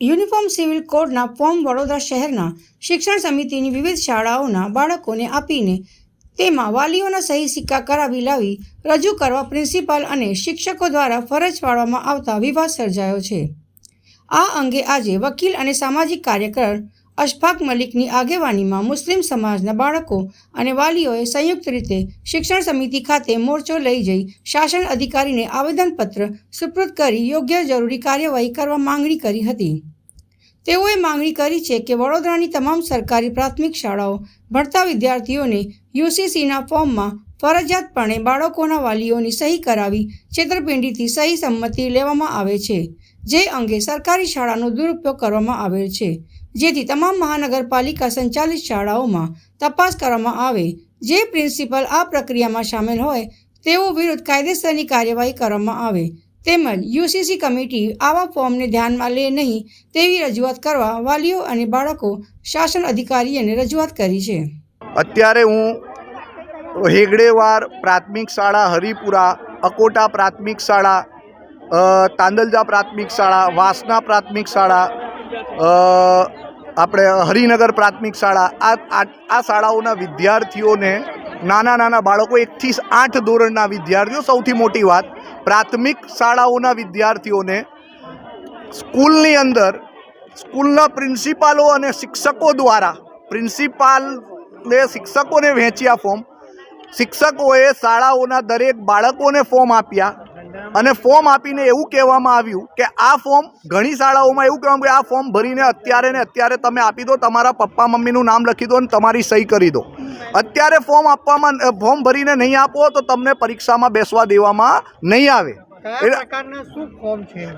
Uniform civil કોડના form Vadodara શહેરના શિક્ષણ સમિતિની વિવિધ શાળાઓના બાળકોને આપીને તેમાં વાલીઓના સહી સિક્કા કરાવી લાવી રજૂ કરવા પ્રિન્સિપાલ અને શિક્ષકો દ્વારા ફરજ પાડવામાં આવતા વિવાદ સર્જાયો છે. આ અંગે આજે વકીલ અને સામાજિક કાર્યકર અશફાક મલિકની આગેવાનીમાં મુસ્લિમ સમાજના બાળકો અને વાલીઓએ સંયુક્ત રીતે શિક્ષણ સમિતિ ખાતે મોરચો લઈ જઈ શાસન અધિકારીને આવેદનપત્ર સુપ્રત કરી યોગ્ય જરૂરી કાર્યવાહી કરવા માંગણી કરી હતી. તેઓએ માંગણી કરી છે કે વડોદરાની તમામ સરકારી પ્રાથમિક શાળાઓ ભણતા વિદ્યાર્થીઓને યુસીસીના ફોર્મમાં ફરજિયાતપણે બાળકોના વાલીઓની સહી કરાવી છેતરપિંડીથી સહી સંમતિ લેવામાં આવે છે, જે અંગે સરકારી શાળાનો દુરુપયોગ કરવામાં આવેલ છે. જેથી તમામ મહાનગરપાલિકા સંચાલિત શાળાઓમાં તપાસ કરવામાં આવે. જે પ્રિન્સિપલ આ પ્રક્રિયામાં સામેલ હોય, તેઓ વિરુદ્ધ કાયદેસરની કાર્યવાહી કરવામાં આવે. તેમજ યુસીસી કમિટી આવા ફોર્મને ધ્યાનમાં લે નહીં તેવી રજૂઆત કરવા વાલીઓ અને બાળકો શાસન અધિકારીઓને રજૂઆત કરી છે. અત્યારે હું હેગડેવાર પ્રાથમિક શાળા, હરિપુરા, અકોટા પ્રાથમિક શાળા તાંદલજા પ્રાથમિક શાળા, વાસના પ્રાથમિક શાળા આપણે હરિનગર પ્રાથમિક શાળા, આ આ શાળાઓના વિદ્યાર્થીઓને નાના નાના બાળકો એકથી આઠ ધોરણના વિદ્યાર્થીઓ, સૌથી મોટી વાત, પ્રાથમિક શાળાઓના વિદ્યાર્થીઓને સ્કૂલની અંદર સ્કૂલના પ્રિન્સિપાલો અને શિક્ષકો દ્વારા પ્રિન્સિપાલને શિક્ષકોને વહેંચ્યા ફોર્મ, શિક્ષકોએ શાળાઓના દરેક બાળકોને ફોર્મ આપ્યા અને ફોર્મ આપીને એવું કહેવામાં આવ્યું કે આ ફોર્મ ઘણી શાળાઓમાં એવું કહેવામાં કે આ ફોર્મ ભરીને અત્યારે ને અત્યારે તમે આપી દો તમારા પપ્પા મમ્મીનું નામ લખી દો અને તમારી સહી કરી દો. અત્યારે ફોર્મ આપવામાં ફોર્મ ભરીને નહીં આપો તો તમને પરીક્ષામાં બેસવા દેવામાં નહીં આવે.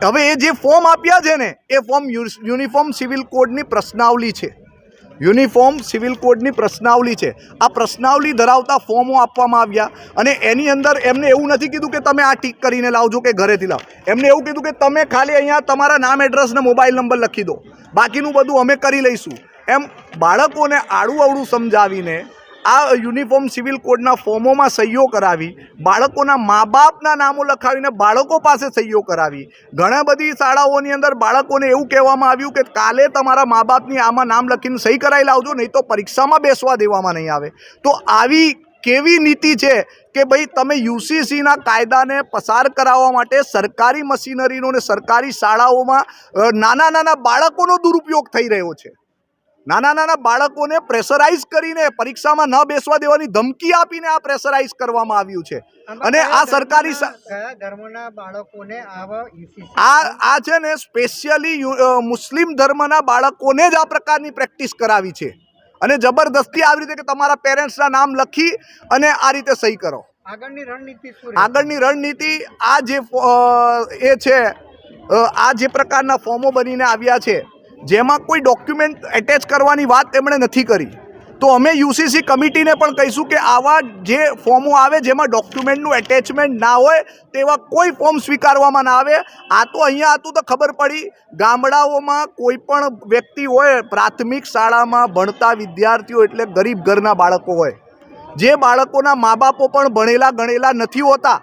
હવે એ જે ફોર્મ આપ્યા છે ને એ ફોર્મ યુનિફોર્મ સિવિલ કોડની પ્રશ્નાવલી છે. યુનિફોર્મ સિવિલ કોડની પ્રશ્નાવલી છે. આ પ્રશ્નાવલી ધરાવતા ફોર્મો આપવામાં આવ્યા અને એની અંદર એમને એવું નથી કીધું કે તમે આ ટીક કરીને લાવજો કે ઘરેથી લાવ. એમને એવું કીધું કે તમે ખાલી અહીંયા તમારા નામ, એડ્રેસ ને મોબાઈલ નંબર લખી દો. બાકીનું બધું અમે કરી લઈશું. એમ બાળકોને આડું અવળું સમજાવીને આ યુનિફોર્મ સિવિલ કોડના ફોર્મોમાં સહીઓ કરાવી, બાળકોના મા બાપના નામો લખાવીને બાળકો પાસે સહીઓ કરાવી. ઘણા બધી શાળાઓની અંદર બાળકોને એવું કહેવામાં આવ્યું કે કાલે તમારા મા બાપની આમાં નામ લખીને સહી કરાવી લાવજો, નહીં તો પરીક્ષામાં બેસવા દેવામાં નહીં આવે. તો આવી કેવી નીતિ છે કે ભાઈ તમે યુસીસીના કાયદાને પસાર કરાવવા માટે સરકારી મશીનરીનો ને સરકારી શાળાઓમાં નાના નાના બાળકોનો દુરુપયોગ થઈ રહ્યો છે? નાના નાના બાળકોને પ્રેશરાઇઝ કરીને પરીક્ષામાં ન બેસવા દેવાની ધમકી આપીને આ પ્રેશરાઇઝ કરવામાં આવ્યું છે. અને આ સરકારી બાળકોને આ આ છે ને સ્પેશિયલી મુસ્લિમ ધર્મના બાળકોને જ આ પ્રકારની પ્રેક્ટિસ કરાવી છે. અને જબરદસ્તી આવી રીતે કે તમારા પેરેન્ટ્સના નામ લખી અને આ રીતે સહી કરો. આગળની રણનીતિ આગળની રણનીતિ આ જે એ છે આ જે પ્રકારના ફોર્મો બનીને આવ્યા છે જેમાં કોઈ ડોક્યુમેન્ટ એટેચ કરવાની વાત તેમણે નથી કરી. તો અમે યુસીસી કમિટીને પણ કહીશું કે આવા જે ફોર્મો આવે જેમાં ડોક્યુમેન્ટનું એટેચમેન્ટ ના હોય, તેવા કોઈ ફોર્મ સ્વીકારવામાં ના આવે. આ તો અહીંયા હતું તો ખબર પડી, ગામડાઓમાં કોઈ પણ વ્યક્તિ હોય, પ્રાથમિક શાળામાં ભણતા વિદ્યાર્થીઓ એટલે ગરીબ ઘરના બાળકો હોય. જે બાળકોના મા બાપો પણ ભણેલા ગણેલા નથી હોતા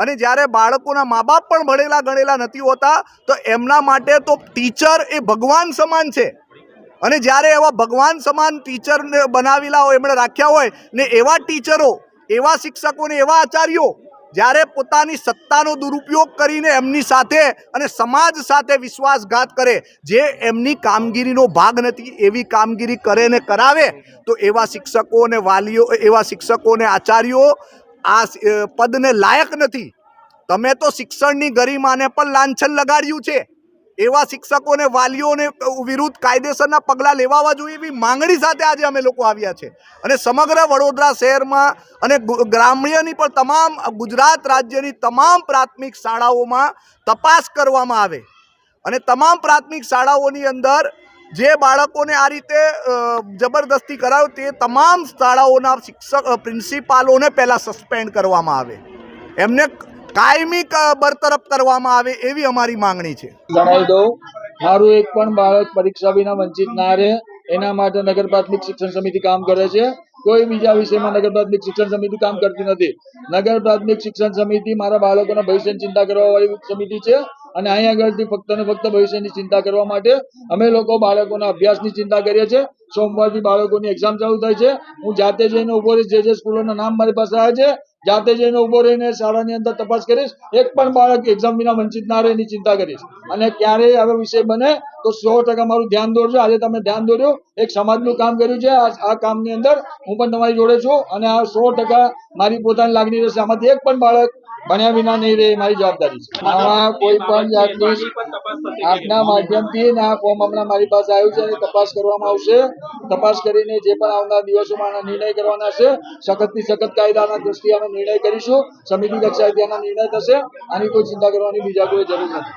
અને જ્યારે બાળકોના મા બાપ પણ ભણેલા ગણેલા નથી હોતા, તો એમના માટે તો ટીચર એ ભગવાન સમાન છે. અને જ્યારે એવા ભગવાન સમાન ટીચરને બનાવેલા હોય, એમણે રાખ્યા હોય, ને એવા ટીચરો, એવા શિક્ષકો ને એવા આચાર્યો, જ્યારે પોતાની સત્તાનો દુરુપયોગ કરીને એમની સાથે અને સમાજ સાથે વિશ્વાસઘાત કરે, જે એમની કામગીરીનો ભાગ નથી, એવી કામગીરી કરે ને કરાવે, તો એવા શિક્ષકો અને વાલીઓ, એવા શિક્ષકો અને આચાર્યો આ પદને લાયક નથી. તમે તો શિક્ષણની ગરિમાને પણ લાંછન લગાડ્યું છે. એવા શિક્ષકોને, વાલીઓને વિરુદ્ધ કાયદેસરના પગલાં લેવાવા જોઈએ એવી માંગણી સાથે આજે અમે લોકો આવ્યા છે. અને સમગ્ર વડોદરા શહેરમાં અને ગ્રામ્યની પણ તમામ ગુજરાત રાજ્યની તમામ પ્રાથમિક શાળાઓમાં તપાસ કરવામાં આવે. અને તમામ પ્રાથમિક શાળાઓની અંદર જે બાળકોને આ રીતે જબરદસ્તી કરાયો તે તમામ શાળાઓના શિક્ષક પ્રિન્સિપાલોને પહેલાં સસ્પેન્ડ કરવામાં આવે. એમને કાયમી બરતરફ કરવામાં આવે એવી અમારી માંગણી છે. જણાવી દઉં, મારું એક પણ બાળક પરીક્ષા વિના વંચિત ના રહે, એના માટે નગર પ્રાથમિક શિક્ષણ સમિતિ કામ કરે છે. કોઈ બીજા વિષયમાં નગર પ્રાથમિક શિક્ષણ સમિતિ કામ કરતી નથી. નગર પ્રાથમિક શિક્ષણ સમિતિ મારા બાળકોના ભવિષ્યની ચિંતા કરવા વાળી સમિતિ છે. અને અહીં આગળથી ફક્ત ને ફક્ત ભવિષ્યની ચિંતા કરવા માટે અમે લોકો બાળકોના અભ્યાસની ચિંતા કરીએ છીએ. સોમવારથી બાળકોની એક્ઝામ ચાલુ થાય છે. હું જાતે જઈને ઊભો રહીશ. જે જે સ્કૂલોના નામ મારી પાસે આવે છે જાતે જઈને ઊભો રહીને શાળાની અંદર તપાસ કરીશ. એક પણ બાળક એક્ઝામ વિના વંચિત ના રહે એની ચિંતા કરીશ. અને ક્યારેય હવે વિષય બને તો સો ટકા મારું ધ્યાન દોરજો. આજે તમે ધ્યાન દોર્યું. એક સમાજનું કામ કર્યું છે. આ આ કામની અંદર હું પણ તમારી જોડે છું અને આ સો ટકા મારી પોતાની લાગણી રહેશે. આમાંથી એક પણ બાળક ભણ્યા વિના નહીં રહે મારી જવાબદારી છે. આમાં કોઈ પણ જાતની આપના માધ્યમથી આ ફોર્મ હમણાં મારી પાસે આવ્યું છે અને તપાસ કરવામાં આવશે. તપાસ કરીને જે પણ આવનાર દિવસોમાં આના નિર્ણય કરવાના છે, સખતથી સખત કાયદાના દ્રષ્ટિએ અમે નિર્ણય કરીશું. સમિતિ કક્ષાએ આના નિર્ણય થશે. આની કોઈ ચિંતા કરવાની બીજા કોઈ જરૂર નથી.